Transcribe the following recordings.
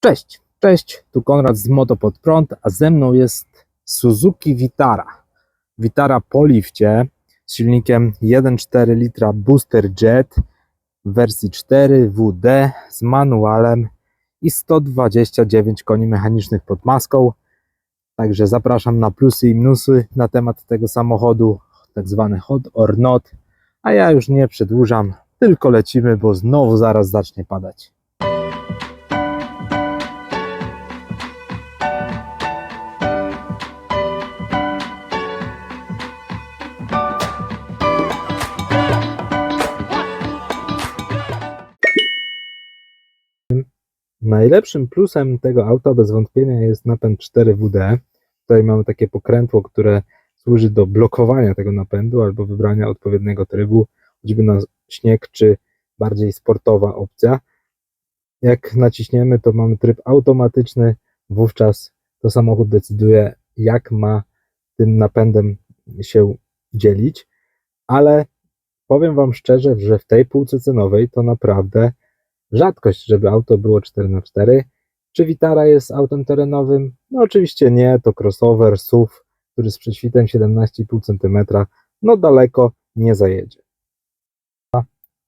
Cześć, cześć, tu Konrad z Moto Pod Prąd, a ze mną jest Suzuki Vitara. Vitara po lifcie z silnikiem 1,4 litra Booster Jet w wersji 4 WD z manualem i 129 koni mechanicznych pod maską. Także zapraszam na plusy i minusy na temat tego samochodu, tak zwany hot or not. A ja już nie przedłużam, tylko lecimy, bo znowu zaraz zacznie padać. Najlepszym plusem tego auta bez wątpienia jest napęd 4WD. Tutaj mamy takie pokrętło, które służy do blokowania tego napędu albo wybrania odpowiedniego trybu, choćby na śnieg czy bardziej sportowa opcja. Jak naciśniemy, to mamy tryb automatyczny, wówczas to samochód decyduje, jak ma tym napędem się dzielić, ale powiem Wam szczerze, że w tej półce cenowej to naprawdę rzadkość, żeby auto było 4x4. Czy Vitara jest autem terenowym? No oczywiście nie, to crossover, SUV, który z prześwitem 17,5 cm, no daleko nie zajedzie.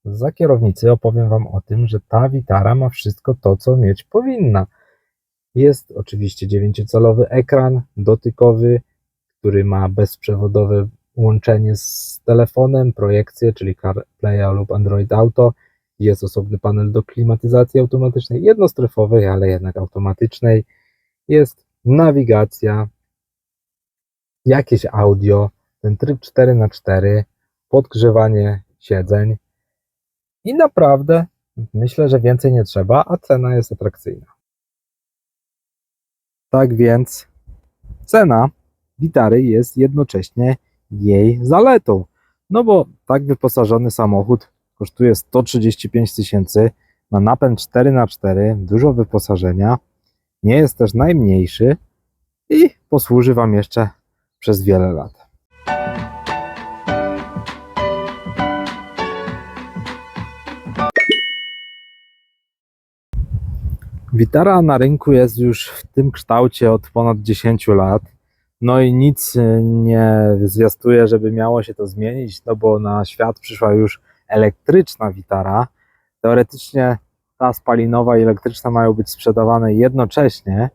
Za kierownicy opowiem Wam o tym, że ta Vitara ma wszystko to, co mieć powinna. Jest oczywiście 9-calowy ekran dotykowy, który ma bezprzewodowe łączenie z telefonem, projekcję, czyli CarPlay lub Android Auto. Jest osobny panel do klimatyzacji automatycznej, jednostrefowej, ale jednak automatycznej. Jest nawigacja, jakieś audio, ten tryb 4x4, podgrzewanie siedzeń. I naprawdę myślę, że więcej nie trzeba, a cena jest atrakcyjna. Tak więc cena Vitary jest jednocześnie jej zaletą. No bo tak wyposażony samochód kosztuje 135 tysięcy, ma napęd 4x4, dużo wyposażenia, nie jest też najmniejszy i posłuży Wam jeszcze przez wiele lat. Witara na rynku jest już w tym kształcie od ponad 10 lat. No i nic nie zwiastuje, żeby miało się to zmienić, no bo na świat przyszła już elektryczna Vitara. Teoretycznie ta spalinowa i elektryczna mają być sprzedawane jednocześnie,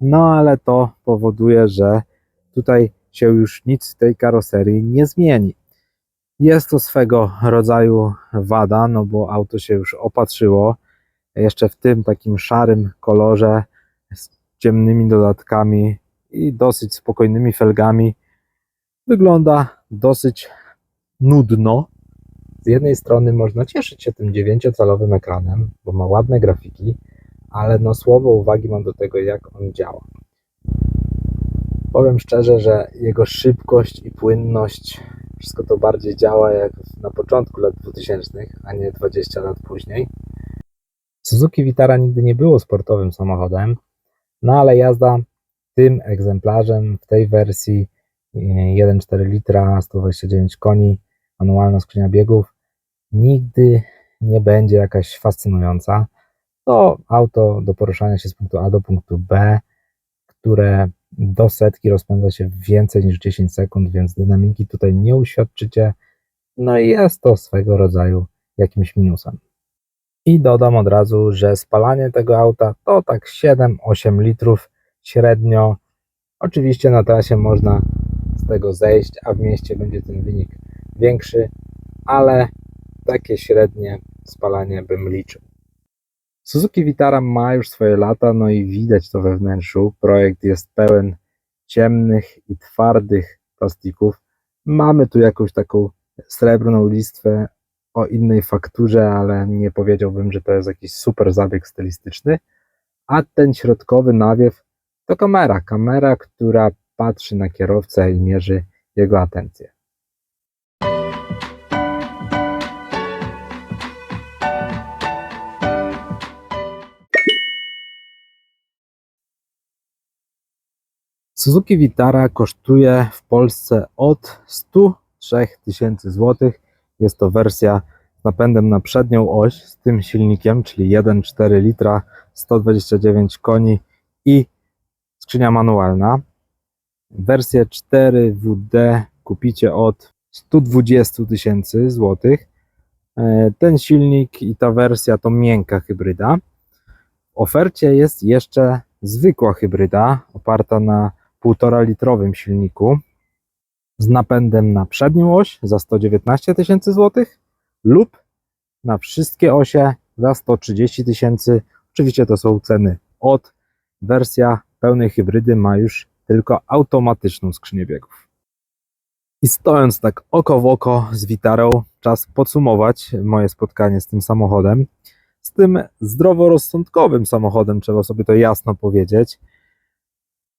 no ale to powoduje, że tutaj się już nic w tej karoserii nie zmieni. Jest to swego rodzaju wada, no bo auto się już opatrzyło, jeszcze w tym takim szarym kolorze z ciemnymi dodatkami i dosyć spokojnymi felgami. Wygląda dosyć nudno, z jednej strony można cieszyć się tym 9-calowym ekranem, bo ma ładne grafiki, ale no słowo uwagi mam do tego, jak on działa. Powiem szczerze, że jego szybkość i płynność, wszystko to bardziej działa jak na początku lat 2000, a nie 20 lat później. Suzuki Vitara nigdy nie było sportowym samochodem, no ale jazda tym egzemplarzem w tej wersji 1,4 litra, 129 koni, manualna skrzynia biegów nigdy nie będzie jakaś fascynująca. To auto do poruszania się z punktu A do punktu B, które do setki rozpędza się więcej niż 10 sekund, więc dynamiki tutaj nie uświadczycie. No i jest to swego rodzaju jakimś minusem. I dodam od razu, że spalanie tego auta to tak 7-8 litrów średnio. Oczywiście na trasie można z tego zejść, a w mieście będzie ten wynik większy, ale takie średnie spalanie bym liczył. Suzuki Vitara ma już swoje lata, no i widać to we wnętrzu. Projekt jest pełen ciemnych i twardych plastików. Mamy tu jakąś taką srebrną listwę o innej fakturze, ale nie powiedziałbym, że to jest jakiś super zabieg stylistyczny. A ten środkowy nawiew to kamera. Kamera, która patrzy na kierowcę i mierzy jego atencję. Suzuki Vitara kosztuje w Polsce od 103 tysięcy złotych. Jest to wersja z napędem na przednią oś z tym silnikiem, czyli 1,4 litra, 129 koni i skrzynia manualna. Wersję 4WD kupicie od 120 tysięcy złotych. E, Ten silnik i ta wersja to miękka hybryda. W ofercie jest jeszcze zwykła hybryda oparta na 1,5 litrowym silniku z napędem na przednią oś za 119 tysięcy złotych lub na wszystkie osie za 130 tysięcy. Oczywiście to są ceny od. Wersja pełnej hybrydy ma już tylko automatyczną skrzynię biegów. I stojąc tak oko w oko z Witarą, czas podsumować moje spotkanie z tym samochodem. Z tym zdroworozsądkowym samochodem, trzeba sobie to jasno powiedzieć.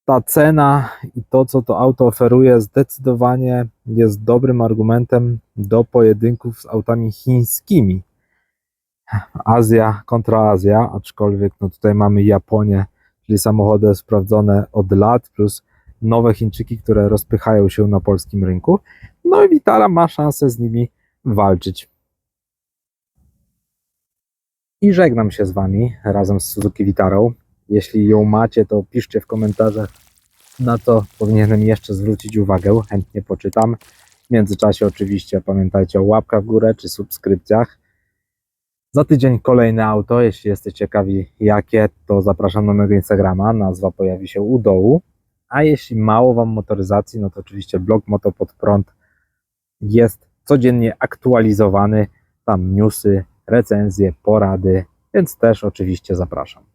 Ta cena i to, co to auto oferuje, zdecydowanie jest dobrym argumentem do pojedynków z autami chińskimi. Azja kontra Azja, aczkolwiek no tutaj mamy Japonię, czyli samochody sprawdzone od lat, plus nowe Chińczyki, które rozpychają się na polskim rynku. No i Vitara ma szansę z nimi walczyć. I żegnam się z Wami razem z Suzuki Vitarą. Jeśli ją macie, to piszcie w komentarzach, na co powinienem jeszcze zwrócić uwagę. Chętnie poczytam. W międzyczasie oczywiście pamiętajcie o łapkach w górę czy subskrypcjach. Za tydzień kolejne auto. Jeśli jesteście ciekawi jakie, to zapraszam na mojego Instagrama. Nazwa pojawi się u dołu. A jeśli mało Wam motoryzacji, no to oczywiście blog Moto pod prąd jest codziennie aktualizowany. Tam newsy, recenzje, porady, więc też oczywiście zapraszam.